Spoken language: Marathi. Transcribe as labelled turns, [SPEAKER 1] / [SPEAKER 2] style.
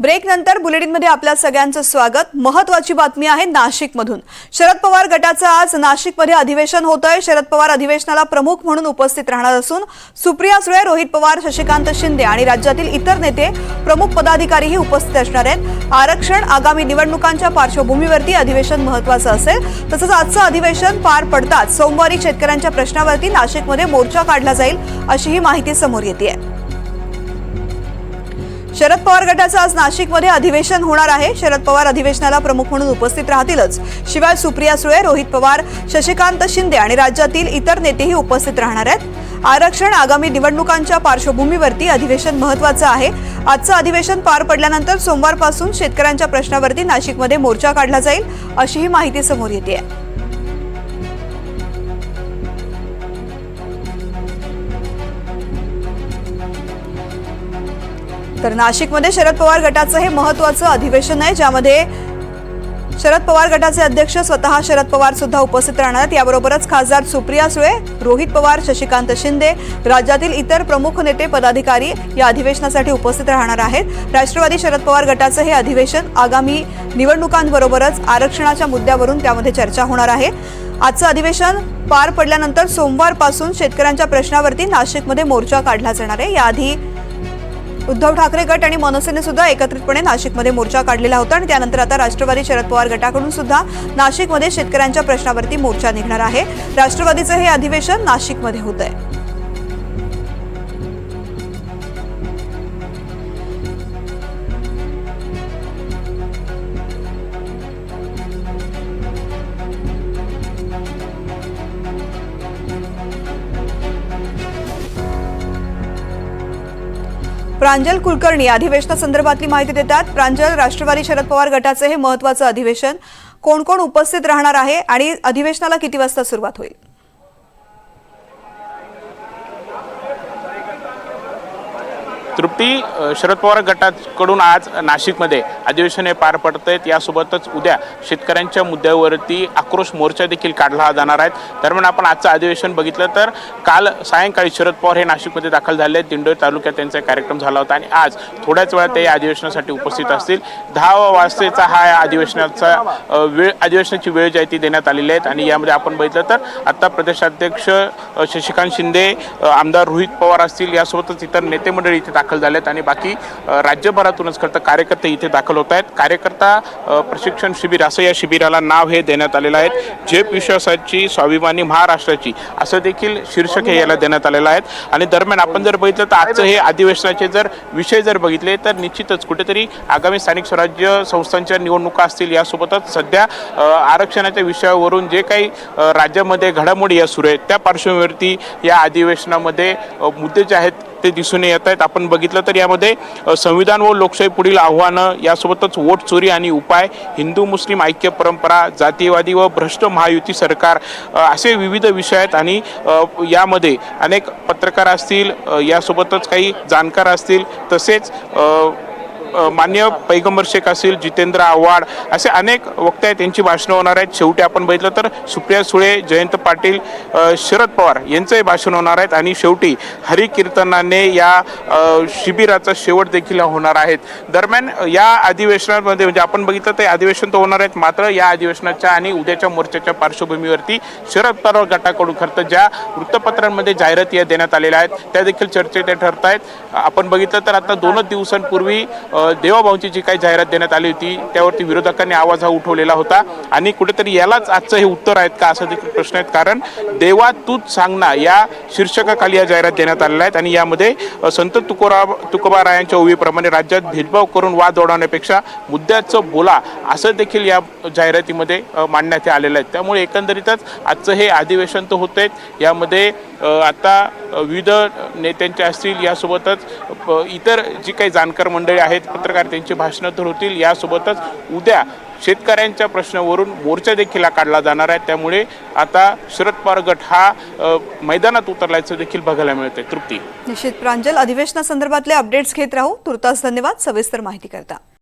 [SPEAKER 1] ब्रेक नंतर बुलेटिनमध्ये आपल्या सगळ्यांचं स्वागत. महत्वाची बातमी आहे नाशिकमधून. शरद पवार गटाचं आज नाशिकमध्ये अधिवेशन होत आहे शरद पवार अधिवेशनाला प्रमुख म्हणून उपस्थित राहणार असून सुप्रिया सुळे रोहित पवार शशिकांत शिंदे आणि राज्यातील इतर नेते प्रमुख पदाधिकारीही उपस्थित असणार आहेत. आरक्षण आगामी निवडणुकांच्या पार्श्वभूमीवरती अधिवेशन महत्वाचं असेल. तसंच आजचं अधिवेशन पार पडताच सोमवारी शेतकऱ्यांच्या प्रश्नावरती नाशिकमध्ये मोर्चा काढला जाईल अशी ही माहिती समोर येते आहे शरद पवार गटाचं आज नाशिकमध्ये अधिवेशन होणार आहे. शरद पवार अधिवेशनाला प्रमुख म्हणून उपस्थित राहतीलच. शिवाय सुप्रिया सुळे रोहित पवार शशिकांत शिंदे आणि राज्यातील इतर नेतेही उपस्थित राहणार आहेत. आरक्षण आगामी निवडणुकांच्या पार्श्वभूमीवरती अधिवेशन महत्वाचं आहे. आजचं अधिवेशन पार पडल्यानंतर सोमवारपासून शेतकऱ्यांच्या प्रश्नावरती नाशिकमध्ये मोर्चा काढला जाईल अशीही माहिती समोर येते आहे तर नाशिकमध्ये शरद पवार गटाचं हे महत्वाचं अधिवेशन आहे ज्यामध्ये शरद पवार गटाचे अध्यक्ष स्वतः शरद पवार सुद्धा उपस्थित राहणार आहेत. याबरोबरच खासदार सुप्रिया सुळे रोहित पवार शशिकांत शिंदे राज्यातील इतर प्रमुख नेते पदाधिकारी या अधिवेशनासाठी उपस्थित राहणार आहेत. राष्ट्रवादी शरद पवार गटाचं हे अधिवेशन आगामी निवडणुकांबरोबरच आरक्षणाच्या मुद्द्यावरून त्यामध्ये चर्चा होणार आहे. आजचं अधिवेशन पार पडल्यानंतर सोमवारपासून शेतकऱ्यांच्या प्रश्नावरती नाशिकमध्ये मोर्चा काढला जाणार आहे. याआधी उद्धव ठाकरे गट आणि मनसेने सुद्धा एकत्रितपणे नाशिकमध्ये मोर्चा काढलेला होता आणि त्यानंतर आता राष्ट्रवादी शरद पवार गटाकडून सुद्धा नाशिकमध्ये शेतकऱ्यांच्या प्रश्नावरती मोर्चा निघणार आहे. राष्ट्रवादीचं हे अधिवेशन नाशिकमध्ये होत आहे प्रांजल कुलकर्णी अधिवेशनासंदर्भातली माहिती देतात. प्रांजल राष्ट्रवादी शरद पवार गटाचे हे महत्वाचं अधिवेशन कोण कोण उपस्थित राहणार आहे आणि अधिवेशनाला किती वाजता सुरुवात होईल?
[SPEAKER 2] तर ती शरद पवार गटाकडून आज नाशिकमध्ये अधिवेशन हे पार पडत आहेत यासोबतच उद्या शेतकऱ्यांच्या मुद्द्यावरती आक्रोश मोर्चा देखील काढला जाणार आहेत दरम्यान आपण आजचं अधिवेशन बघितलं तर काल सायंकाळी शरद पवार हे नाशिकमध्ये दाखल झाले आहेत. दिंडोरी तालुक्यात त्यांचा कार्यक्रम झाला होता आणि आज थोड्याच वेळात ते या अधिवेशनासाठी उपस्थित असतील. दहा वाजतेचा हा या अधिवेशनाचा वेळ अधिवेशनाची वेळ जी आहे ती देण्यात आलेली आहे आणि यामध्ये आपण बघितलं तर आत्ता प्रदेशाध्यक्ष शशिकांत शिंदे आमदार रोहित पवार असतील. यासोबतच इतर नेते मंडळी इथे दाखल झालेत आणि बाकी राज्यभरातूनच खरं तर कार्यकर्ते इथे दाखल होत आहेत. कार्यकर्ता प्रशिक्षण शिबिर असं या शिबिराला नाव हे देण्यात आलेलं आहे. झेप विश्वासाची स्वाभिमानी महाराष्ट्राची असं देखील शीर्षक हे याला देण्यात आलेलं आहे. आणि दरम्यान आपण जर बघितलं तर आजचं हे अधिवेशनाचे जर विषय जर बघितले तर निश्चितच कुठेतरी आगामी स्थानिक स्वराज्य संस्थांच्या निवडणुका असतील यासोबतच सध्या आरक्षणाच्या विषयावरून जे काही राज्यामध्ये घडामोडी या सुरू आहेत त्या पार्श्वभूमीवरती या अधिवेशनामध्ये मुद्दे जे आहेत ते दिसून येत आहेत. आपण बघितलं तर यामध्ये संविधान व लोकशाही पुढील आव्हानं यासोबतच वोट चोरी आणि उपाय हिंदू मुस्लिम ऐक्य परंपरा जातीयवादी व भ्रष्ट महायुती सरकार असे विविध विषय आहेत आणि यामध्ये अनेक पत्रकार असतील यासोबतच काही जाणकार असतील तसेच मान्य पैगंबर शेख असतील जितेंद्र आव्हाड असे अनेक वक्ते आहेत त्यांची भाषणं होणार आहेत. शेवटी आपण बघितलं तर सुप्रिया सुळे जयंत पाटील शरद पवार यांचंही भाषण होणार आहेत आणि शेवटी हरिकीर्तनाने या शिबिराचा शेवट देखील होणार आहेत. दरम्यान या अधिवेशनामध्ये म्हणजे आपण बघितलं ते अधिवेशन तर होणार आहेत मात्र या अधिवेशनाच्या आणि उद्याच्या मोर्चाच्या पार्श्वभूमीवरती शरद पवार गटाकडून खरं तर ज्या वृत्तपत्रांमध्ये जाहिराती या देण्यात आलेल्या आहेत त्या देखील चर्चेत त्या ठरत आहेत आपण बघितलं तर आता दोनच दिवसांपूर्वी देवाभाऊंची जी काही जाहिरात देण्यात आली होती त्यावरती विरोधकांनी आवाज हा उठवलेला होता. आणि कुठेतरी यालाच आजचं हे उत्तर आहेत का असं देखील प्रश्न आहेत. कारण देवा तूच सांगना या शीर्षकाखाली या जाहिरात देण्यात आलेल्या आहेत. आणि यामध्ये संत तुकोरा तुकोबारायांच्या ओवीप्रमाणे राज्यात भेदभाव करून वाद ओढवण्यापेक्षा मुद्द्याचं बोला असं देखील या जाहिरातीमध्ये मांडण्यात आलेलं आहे त्यामुळे एकंदरीतच आजचं हे अधिवेशन तर होत आहेत यामध्ये आता विविध नेत्यांचे असतील यासोबतच इतर जी काही जाणकार मंडळी आहेत पत्रकार त्यांची भाषणं तर होतील यासोबतच उद्या शेतकऱ्यांच्या प्रश्नावरून मोर्चा देखील काढला जाणार आहे. त्यामुळे आता शरद पवार गट हा मैदानात उतरल्याचं देखील बघायला मिळतंय. तृप्ती.
[SPEAKER 1] निश्चित. प्रांजल अधिवेशनासंदर्भातले अपडेट्स घेत राहू. तुर्तास धन्यवाद. सविस्तर माहिती करता.